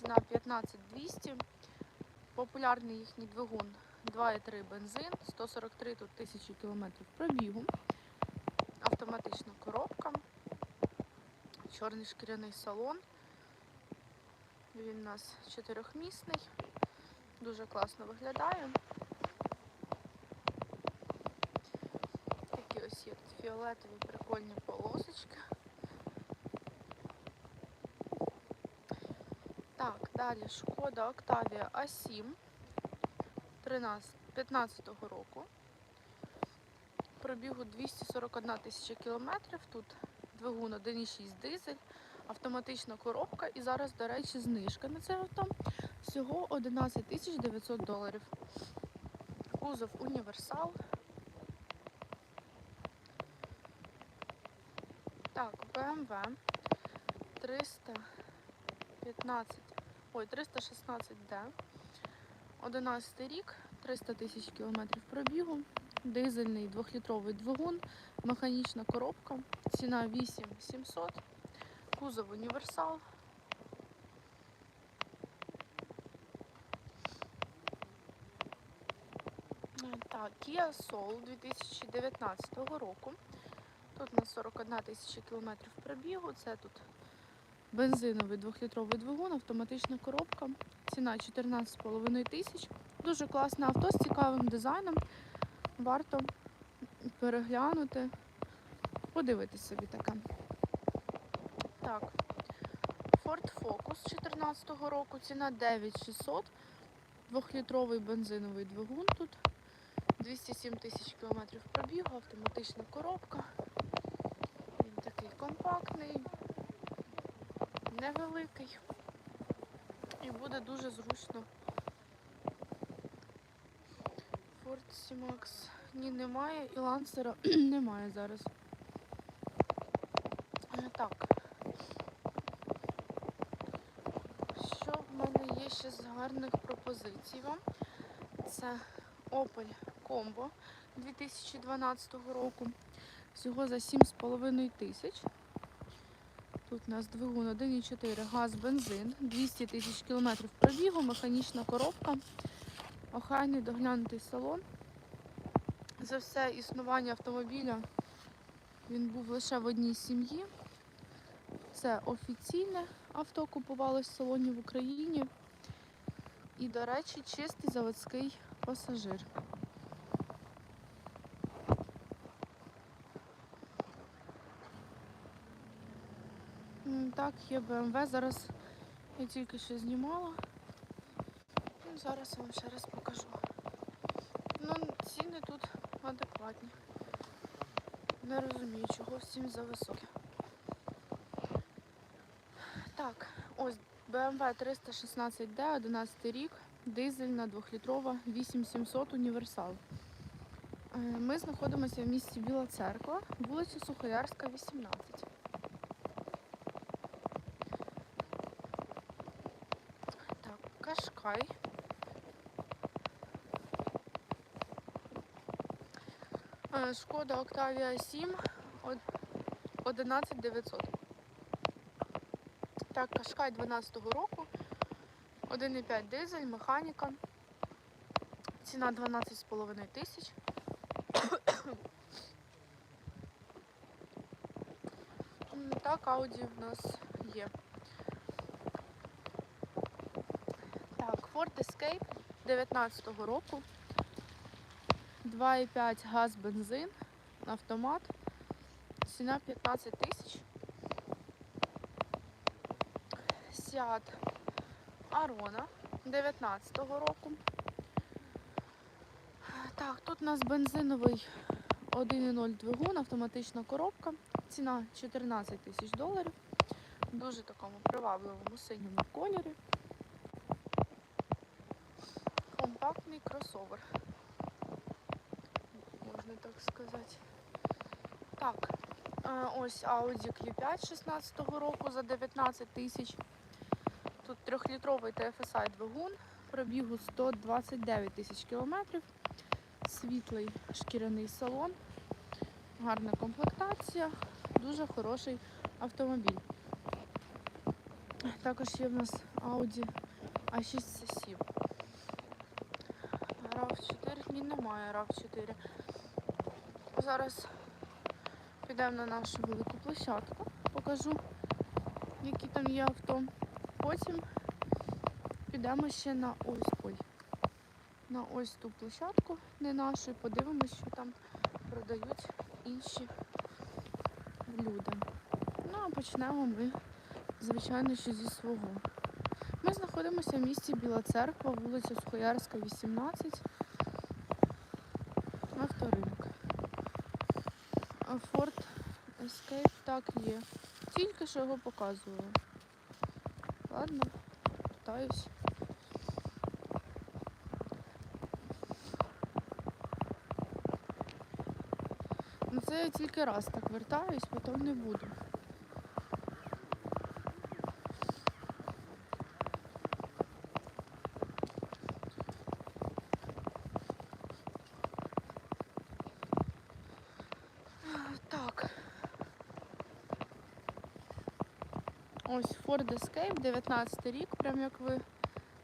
ціна 15200. Популярний їхній двигун 2,3 бензин, 143 тут тисячі кілометрів пробігу. Автоматична коробка, чорний шкіряний салон. Він у нас чотирьохмісний, дуже класно виглядає. Такі ось є фіолетові прикольні полосочки. Так, далі шкода Octavia A7 13, 15 року. Пробігу 241 тисяча кілометрів. Тут двигун 1,6 дизель, автоматична коробка і зараз, до речі, знижка на це авто. Всього 11 тисяч 900 доларів. Кузов універсал. Так, BMW 315, ой, 316D. 11 рік, 300 тисяч кілометрів пробігу, дизельний 2-літровий двигун, механічна коробка, ціна 8700, кузов універсал. Так, Kia Soul 2019 року. Тут у нас 41 тисяча кілометрів пробігу. Це тут бензиновий 2-літровий двигун, автоматична коробка. Ціна 14,5 тисяч. Дуже класне авто з цікавим дизайном. Варто переглянути, подивитись собі таке. Так, Ford Focus 2014 року. Ціна 9600. 2-літровий бензиновий двигун тут. 207 тисяч кілометрів пробігу, автоматична коробка. Він такий компактний, невеликий і буде дуже зручно. Ford C-Max. Ні, немає, і лансера немає зараз. Е, Так. Що в мене є ще з гарних пропозицій вам? Це Opel Combo 2012 року. Всього за 7,5 тисяч. Тут у нас двигун 1,4 газ, бензин, 200 тисяч кілометрів пробігу, механічна коробка, охайний доглянутий салон. За все існування автомобіля він був лише в одній сім'ї. Це офіційне авто купувалось в салоні в Україні. І, до речі, чистий заводський пасажир. М, Так, є BMW. Зараз я тільки що знімала. Ну, зараз вам ще раз покажу. Ну, ціни тут адекватні. Не розумію, чого всім за високі. Так, ось BMW 316D, 11 рік, дизельна, 2-літрова, 8700 універсал. Е, Ми знаходимося в місті Біла Церква, вулиця Сухоярська, 18. Так, Кашкай. Е, Шкода Octavia 7 од- 11900. Так, Кашкай 12-го року. 1,5 дизель, механіка. Ціна 12,5 тисяч. Так, Audi в нас є. Так, Ford Escape 19-го року. 2,5 газ, бензин, автомат. Ціна 15 тисяч. Seat Арона 19-го року. Так, тут у нас бензиновий 1,0 двигун, автоматична коробка. Ціна 14 тисяч доларів. Дуже такому привабливому синьому кольорі. Компактний кросовер. Можна так сказати. Так, е, ось Audi Q5 16-го року за 19 тисяч. Тут трьохлітровий TFSI двигун, пробігу 129 тисяч кілометрів, світлий шкіряний салон, гарна комплектація, дуже хороший автомобіль. Також є в нас Audi A6 C7. RAV4, ні, немає RAV4. Зараз підемо на нашу велику площадку, покажу, які там є авто. Потім підемо ще на ось ой, на ось ту площадку, не нашу, і подивимось, що там продають інші люди. Ну а почнемо ми, звичайно, що зі свого. Ми знаходимося в місті Біла Церква, вулиця Сухоярська, 18. Авторинок. А Ford Escape так є. Тільки що його показую. Ладно, питаюсь. Ну це я тільки раз так вертаюсь, потім не буду. Так. Ось Ford Escape, 19 рік, прям як ви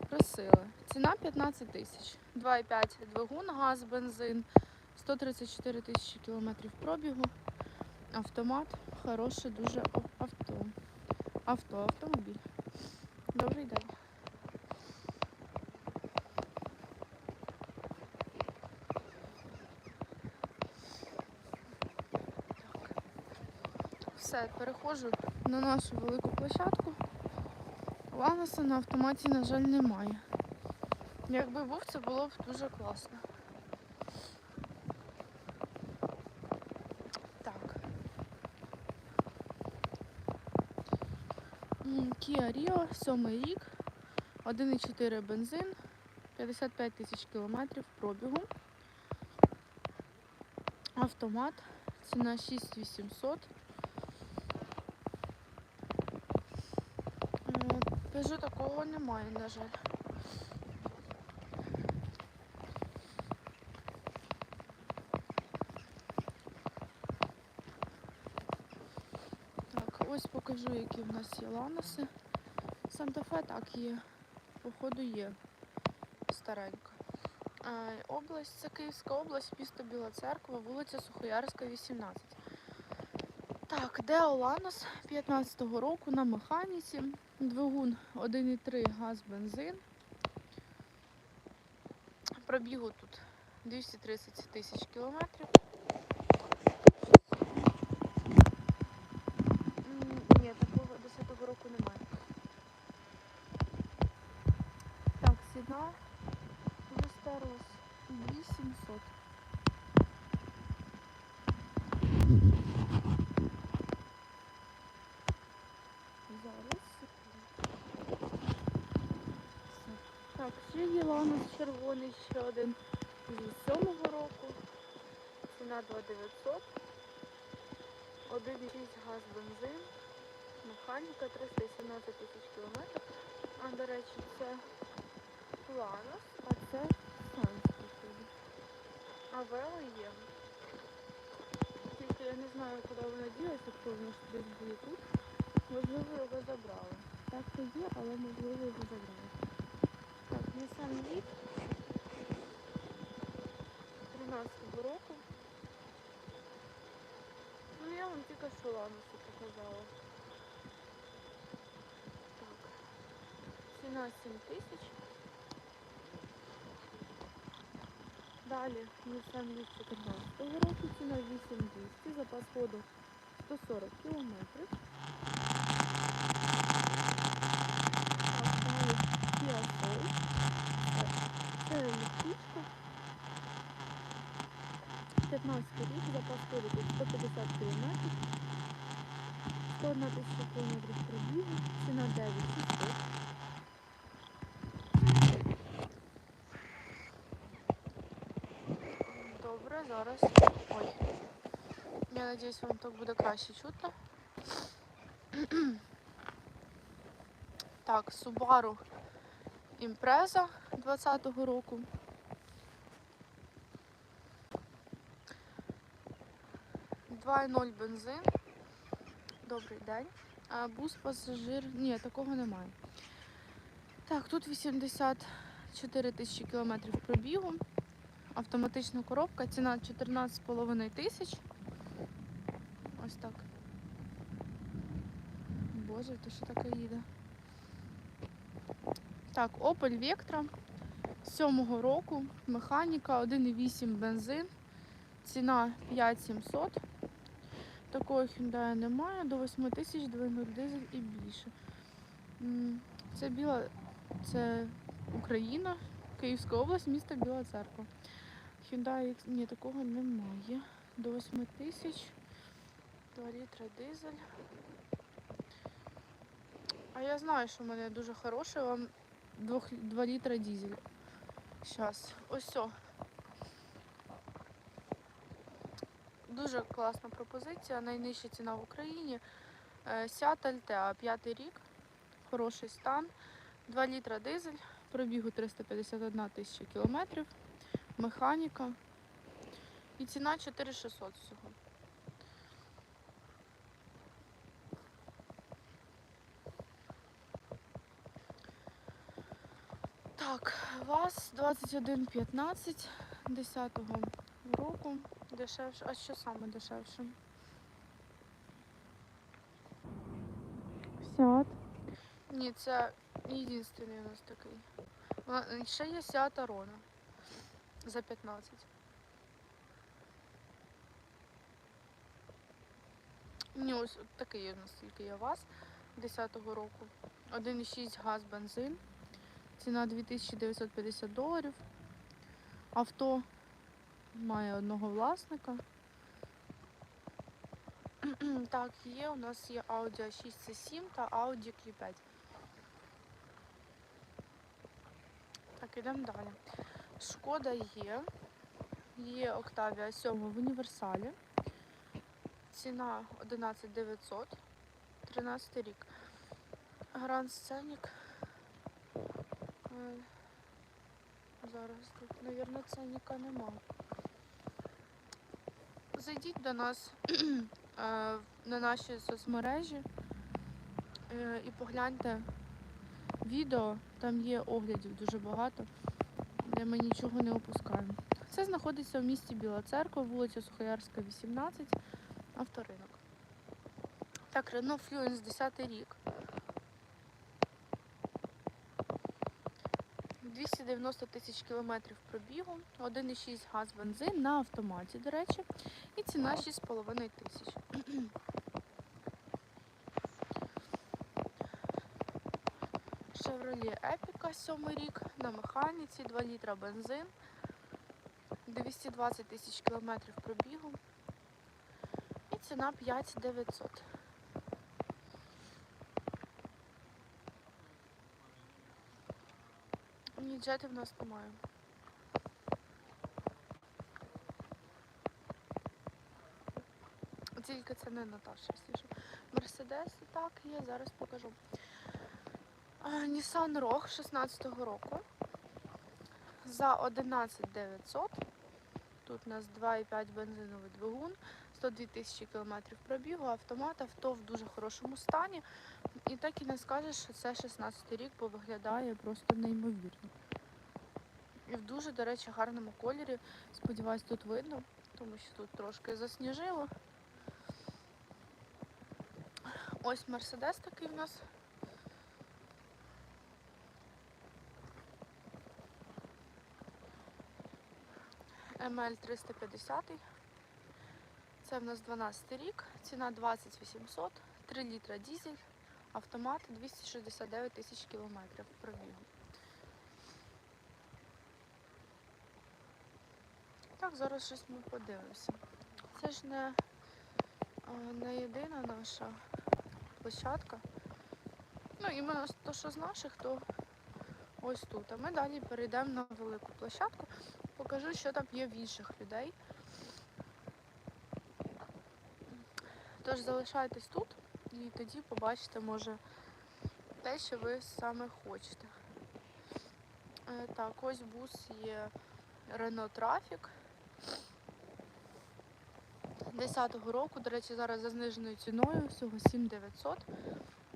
просили. Ціна 15 тисяч. 2,5 двигун, газ, бензин, 134 тисячі кілометрів пробігу. Автомат, хороше дуже авто. Авто, автомобіль. Добрий день. Все, переходжу на нашу велику площадку. Ланоса на автоматі, на жаль, немає. Якби був, це було б дуже класно. Так. Kia Rio, сьомий рік, 1,4 бензин, 55 тисяч кілометрів пробігу. Автомат, ціна 6800. Кажу, такого немає, на жаль. Так, ось покажу, які в нас є ланоси. Санта-Фе так є. Походу є. Старенька. Область це Київська область, місто Біла Церква, вулиця Сухоярська, 18. Так, Део Ланос 15-го року на механіці. Двигун 1,3 газ бензин. Пробігу тут 230 тисяч кілометрів. М, Ні, такого 10-го року немає. Так, ціна дуже старлась 2700. Зараз. Так, є червоний, ще один з 7-го року. Ціна 2900. 1,6 газ бензин. Механіка 317 тисяч кілометрів. А, до речі, це Ланос, а це Санс. А Вело є. Тільки я не знаю, куди вона ділася, вона ж десь буде тут. Можливо, його забрали. Так то є, але можливо його забрали. Так, Nissan Leaf 13-го року. Ну я вам тільки що Ланосу показала. Так. Ціна 7 тисяч. Далі Nissan Leaf 14-го року, ціна 8200, запас ходу 140 кілометрів. Так, далі Kia Soul. Це електричка. 15 рік, запас ходу тут 150 кілометрів. 101 тисяча кілометрів пробігу, ціна 9600. Добре, зараз. Ой. Я надіюсь, вам так буде краще чутно. Так, Subaru Impreza 20-го року. Два і ноль бензин. Добрий день. А, бус пасажир. Ні, такого немає. Так, тут 84 тисячі кілометрів пробігу. Автоматична коробка, ціна 14,5 тисяч. Ось так. Боже, то що таке їде? Так, Opel Vectra 7-го року, механіка, 1,8 бензин, ціна 5700. Такого Hyundai немає, до 8 тисяч 2.0 дизель і більше. Це біла, це Україна, Київська область, місто Біла Церква. Hyundai ні, такого немає. До 8 тисяч, 2 літра дизель. А я знаю, що в мене дуже хороший, вам 2, 2 літра дизель. Щас, ось. Дуже класна пропозиція, найнижча ціна в Україні. Сят Альтеа, п'ятий рік, хороший стан, 2 літра дизель, пробігу 351 тисяча кілометрів, механіка. І ціна 4600 всього. ВАЗ 2115 10-го року. Дешевше. А що саме дешевше? Сяд. Ні, це єдиний у нас такий. Ще є Сіат Арона за 15. Ні, ось такий є, наскільки є ВАЗ 10-го року. 1,6 газ бензин. Ціна 2950 доларів. Авто має одного власника. Так, є. У нас є Audi A6 C7 та Audi Q5. Так, ідемо далі. Шкода є. Є Octavia 7 в універсалі. Ціна 11900. 13 рік. Гранд Сценік. Е, Зараз тут, мабуть, ценника нема. Зайдіть до нас е, на наші соцмережі е, і погляньте відео, там є оглядів дуже багато, де ми нічого не опускаємо. Це знаходиться в місті Біла Церква, вулиця Сухоярська, 18, авторинок. Так, Renault Fluence 10 рік. 290 тисяч кілометрів пробігу, 1,6 газ бензин на автоматі, до речі, і ціна 6,5 тисяч. Chevrolet Epica 7 рік на механіці, 2 літра бензин, 220 тисяч кілометрів пробігу і ціна 5900. Ні, в нас немає. Тільки це не Наташа, що. Мерседес так є, зараз покажу. Nissan Rogue 16-го року. За 11900. Тут у нас 2,5 бензиновий двигун, 102 тисячі кілометрів пробігу, автомат, авто в дуже хорошому стані. І так і не скажеш, що це 16 рік, бо виглядає просто неймовірно. І в дуже, до речі, гарному кольорі. Сподіваюсь, тут видно, тому що тут трошки засніжило. Ось Мерседес такий в нас. ML 350. Це в нас 12 рік, ціна 20 800, 3 літра дізель, автомат 269 тисяч кілометрів пробігу. Так, зараз щось ми подивимося. Це ж не, не єдина наша площадка. Ну, іменно то, що з наших, то ось тут. А ми далі перейдемо на велику площадку. Покажу, що там є в інших людей. Тож залишайтесь тут і тоді побачите, може, те, що ви саме хочете. Е, Так, ось бус є Renault Traffic. 10-го року, до речі, зараз за зниженою ціною, всього 7900,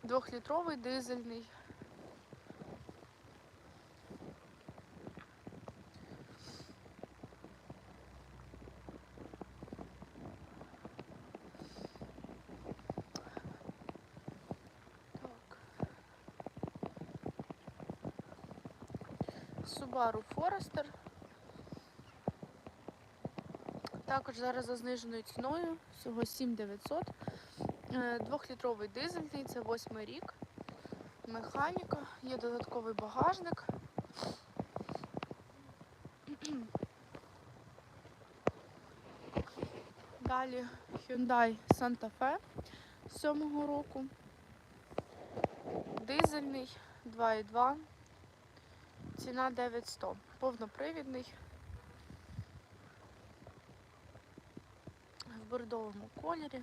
двохлітровий дизельний. Субару Форестер. Також зараз за зниженою ціною, всього 7900. Е, Двохлітровий дизельний, це восьмий рік. Механіка, є додатковий багажник. Далі Hyundai Santa Fe 7 року. Дизельний 2,2. Ціна 9100. Повнопривідний. В бордовому кольорі.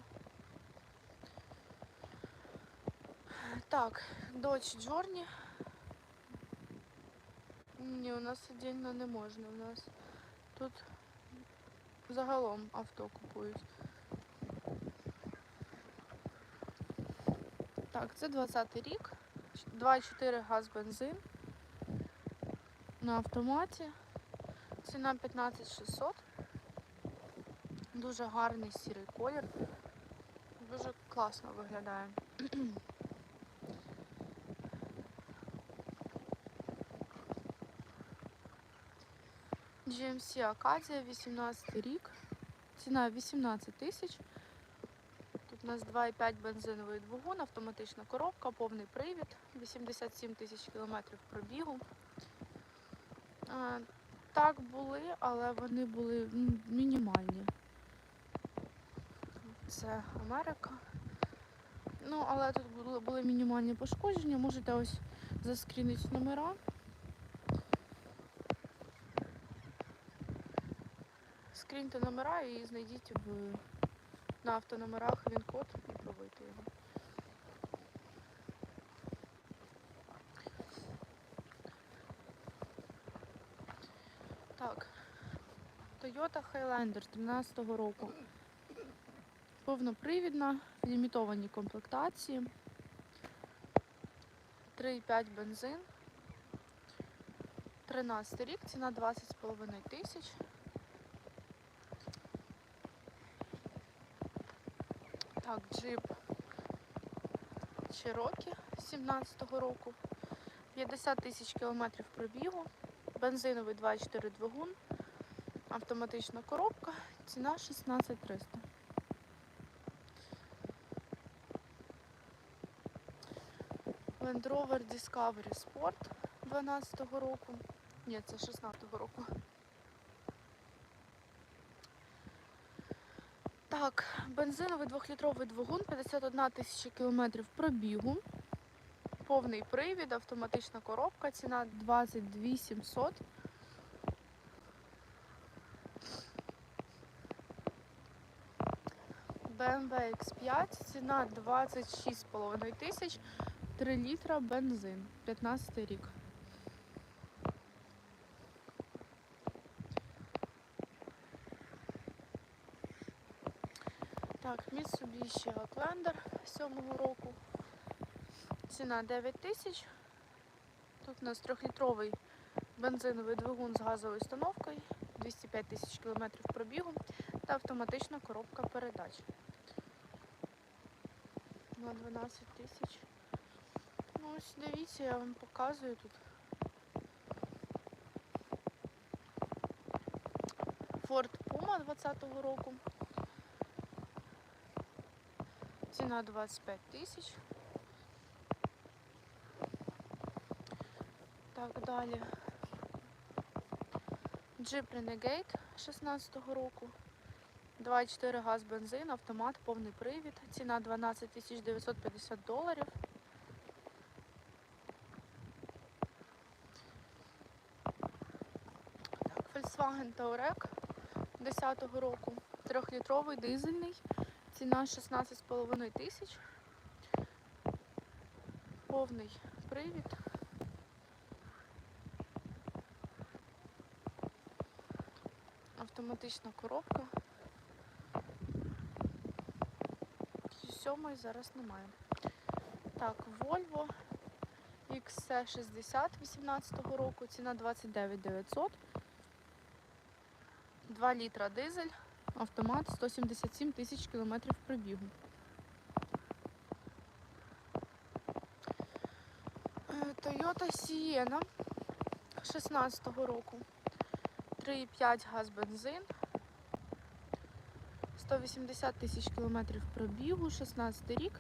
Так, Dodge Journey. Ні, у нас отдельно не можна. У нас тут загалом авто купують. Так, це 20-й рік. 2,4 газ бензин. На автоматі. Ціна 15600. Дуже гарний сірий колір. Дуже класно виглядає. GMC Акація, 18 рік. Ціна 18 тисяч. Тут у нас 2,5 бензиновий двигун, автоматична коробка, повний привід, 87 тисяч кілометрів пробігу. Так були, але вони були мінімальні. Це Америка. Ну, але тут були, були мінімальні пошкодження. Можете ось заскрінити номера. Скріньте номера і знайдіть в, на автономерах він код і пробуйте його. Так. Toyota Highlander 13-го року. Повнопривідна, в лімітованій комплектації. 3,5 бензин. 13 рік, ціна 20,5 тисяч. Так, джип Cherokee 17-го року. 50 тисяч кілометрів пробігу. Бензиновий 2,4 двигун. Автоматична коробка. Ціна 16300. Land Rover Discovery Sport 12-го року. Ні, це 16-го року. Так, бензиновий двохлітровий двигун, 51 тисяча кілометрів пробігу. Повний привід, автоматична коробка, ціна 22 700. BMW X5, ціна 26,5 тисяч, 3 літра бензин, 15 рік. Так, Mitsubishi Outlander 7-го року. Ціна 9 тисяч. Тут у нас 3-літровий бензиновий двигун з газовою установкою, 205 тисяч кілометрів пробігу та автоматична коробка передач. На 12 тисяч. Ось дивіться, я вам показую тут. Ford Puma 20-го року. Ціна 25 тисяч. Так, далі. Jeep Renegade 16-го року. 2,4 газ бензин, автомат, повний привід. Ціна 12 тисяч 950 доларів. Так, Touareg 10-го року. 3-літровий дизельний. Ціна 16,5 тисяч. Повний привід. Автоматична коробка. Сьомої зараз немає. Так, Volvo XC60 18-го року, ціна 29 900. 2 літра дизель, автомат 177 тисяч кілометрів пробігу. Е, Toyota Sienna 16-го року. 3,5 газ бензин. 180 тисяч кілометрів пробігу, 16 рік.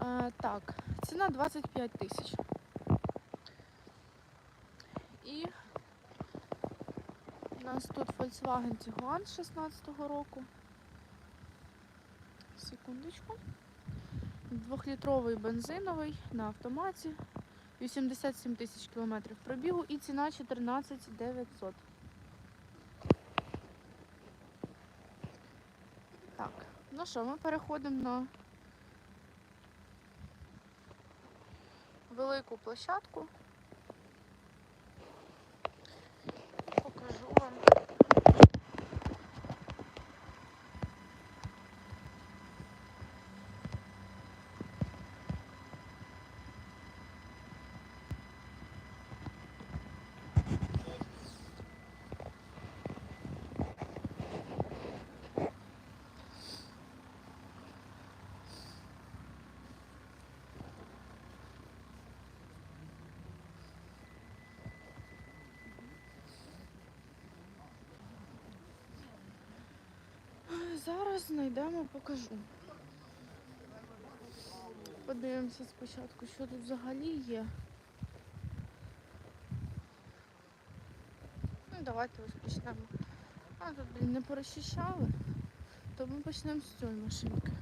Е, так, ціна 25 тисяч. І у нас тут Volkswagen Tiguan 16-го року. Секундочку. Двохлітровий бензиновий на автоматі. 87 тисяч кілометрів пробігу і ціна 14 900. Так, ну що, ми переходимо на велику площадку. Покажу вам. Зараз знайдемо, покажу. Подивимося спочатку, що тут взагалі є. Ну, давайте ось почнемо. А тут, блін, не порозчищали, то ми почнемо з цієї машинки.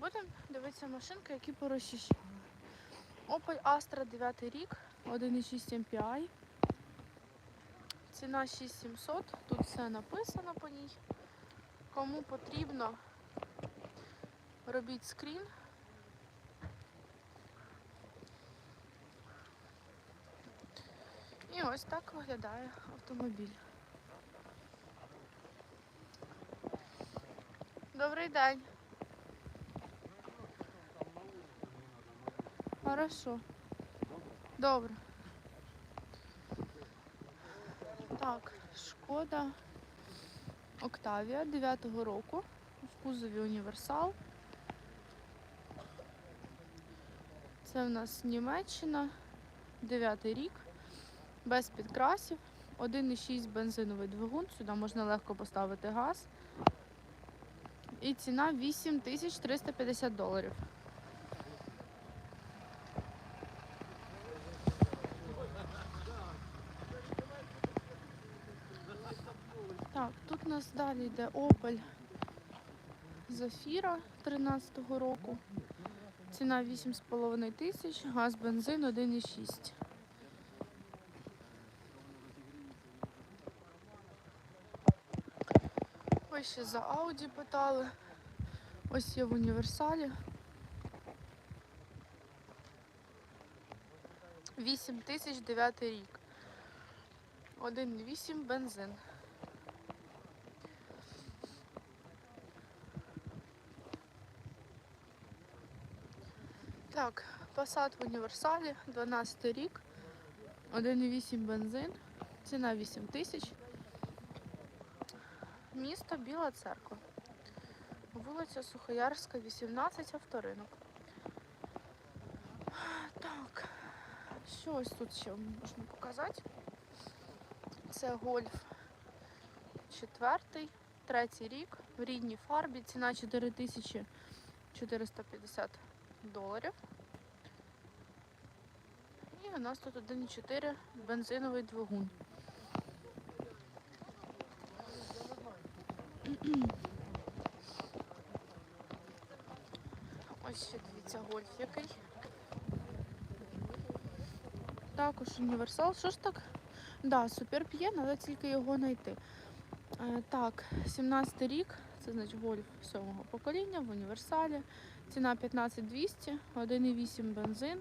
Будемо дивитися машинки, які порозчищали. Opel Astra 9 рік, 1,6 MPI. Ціна 6700, тут все написано по ній. Кому потрібно, робіть скрін. І ось так виглядає автомобіль. Добрий день. Хорошо. Добре. Так, шкода. Октавія 9-го року в кузові універсал. Це в нас Німеччина, 9 рік, без підкрасів, 1,6 бензиновий двигун, сюди можна легко поставити газ. І ціна 8350 доларів. Так, тут у нас далі йде Opel Zafira 13-го року. Ціна 8,5 тисяч, газ, бензин 1,6. Ви ще за Audi питали. Ось є в універсалі. 8 тисяч 9 рік. 1,8 бензин. Так, Passat в універсалі, 12 рік, 1,8 бензин, ціна 8 тисяч. Місто Біла Церква. Вулиця Сухоярська, 18, авторинок. Так, що ось тут ще можна показати? Це гольф четвертий, третій рік, в рідній фарбі, ціна 4450 доларів. І у нас тут 1,4 бензиновий двигун. Ось ще дивіться гольф який. Також універсал. Що ж так? Да, супер п'є, треба тільки його знайти. Е, так, 17 рік, це значить гольф сьомого покоління в універсалі. Ціна 15200, 1,8 бензин.